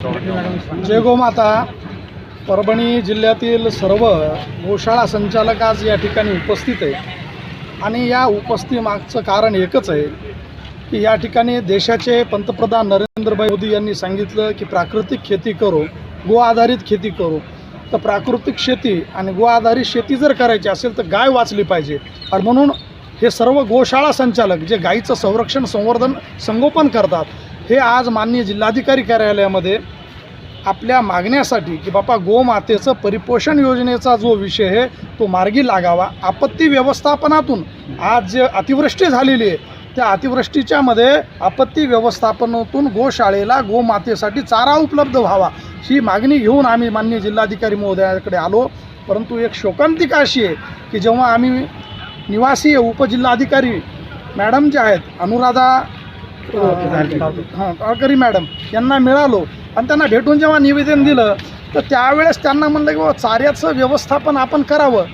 जय गोमाता. परभणी जिल्ह्यातील सर्व गोशाळा संचालक आज या ठिकाणी उपस्थित आहे आणि या उपस्थितीमागचं कारण एकच आहे की या ठिकाणी देशाचे पंतप्रधान नरेंद्रभाई मोदी यांनी सांगितलं की प्राकृतिक खेती करू गो आधारित खेती करू. तर प्राकृतिक शेती आणि गो आधारित शेती जर करायची असेल तर गाय वाचली पाहिजे. आणि म्हणून हे सर्व गोशाळा संचालक जे गायीचं संरक्षण संवर्धन संगोपन करतात हे आज माननीय जिल्हाधिकारी कार्यालयामध्ये आपल्या मागण्यासाठी की बापा गोमातेचं परिपोषण योजनेचा जो विषय आहे तो मार्गी लागावा. आपत्ती व्यवस्थापनातून आज जे अतिवृष्टी झालेली आहे त्या अतिवृष्टीच्यामध्ये आपत्ती व्यवस्थापनातून गोशाळेला गोमातेसाठी चारा उपलब्ध व्हावा ही मागणी घेऊन आम्ही माननीय जिल्हाधिकारी महोदयाकडे आलो. परंतु एक शोकांतिका अशी आहे की जेव्हा आम्ही निवासी उपजिल्हाधिकारी मॅडम जे आहेत अनुराधा हां टाळकरी मॅडम यांना मिळालो आणि त्यांना भेटून जेव्हा निवेदन दिलं तर त्यावेळेस त्यांना म्हणलं की बाबा चाऱ्याचं व्यवस्थापन आपण करावं.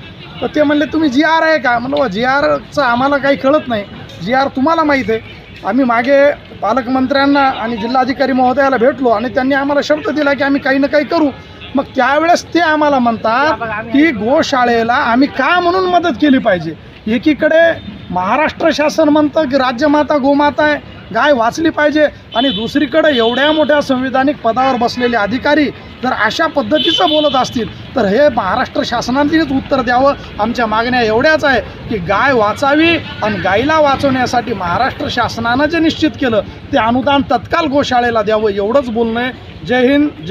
तर ते म्हणले तुम्ही जी आर आहे का? म्हणलं जी आरचं आम्हाला काही कळत नाही. जी आर तुम्हाला माहीत आहे. आम्ही मागे पालकमंत्र्यांना आणि जिल्हाधिकारी महोदयाला भेटलो आणि त्यांनी आम्हाला शब्द दिला की आम्ही काही ना काही करू. मग त्यावेळेस ते आम्हाला म्हणतात की गोशाळेला आम्ही का म्हणून मदत केली पाहिजे? एकीकडे महाराष्ट्र शासन म्हणतं की राज्यमाता गोमाता आहे. गाय वाचली पाहिजे. आणि दुसरीकडे एवढ्या मोठ्या संविधानिक पदावर बसलेले अधिकारी जर अशा पद्धतीचं बोलत असतील तर हे महाराष्ट्र शासनानेच उत्तर द्यावं. आमच्या मागण्या एवढ्याच आहे की गाय वाचावी आणि गायीला वाचवण्यासाठी महाराष्ट्र शासनानं जे निश्चित केलं ते अनुदान तत्काल गोशाळेला द्यावं एवढंच बोलणं आहे. जय हिंद जय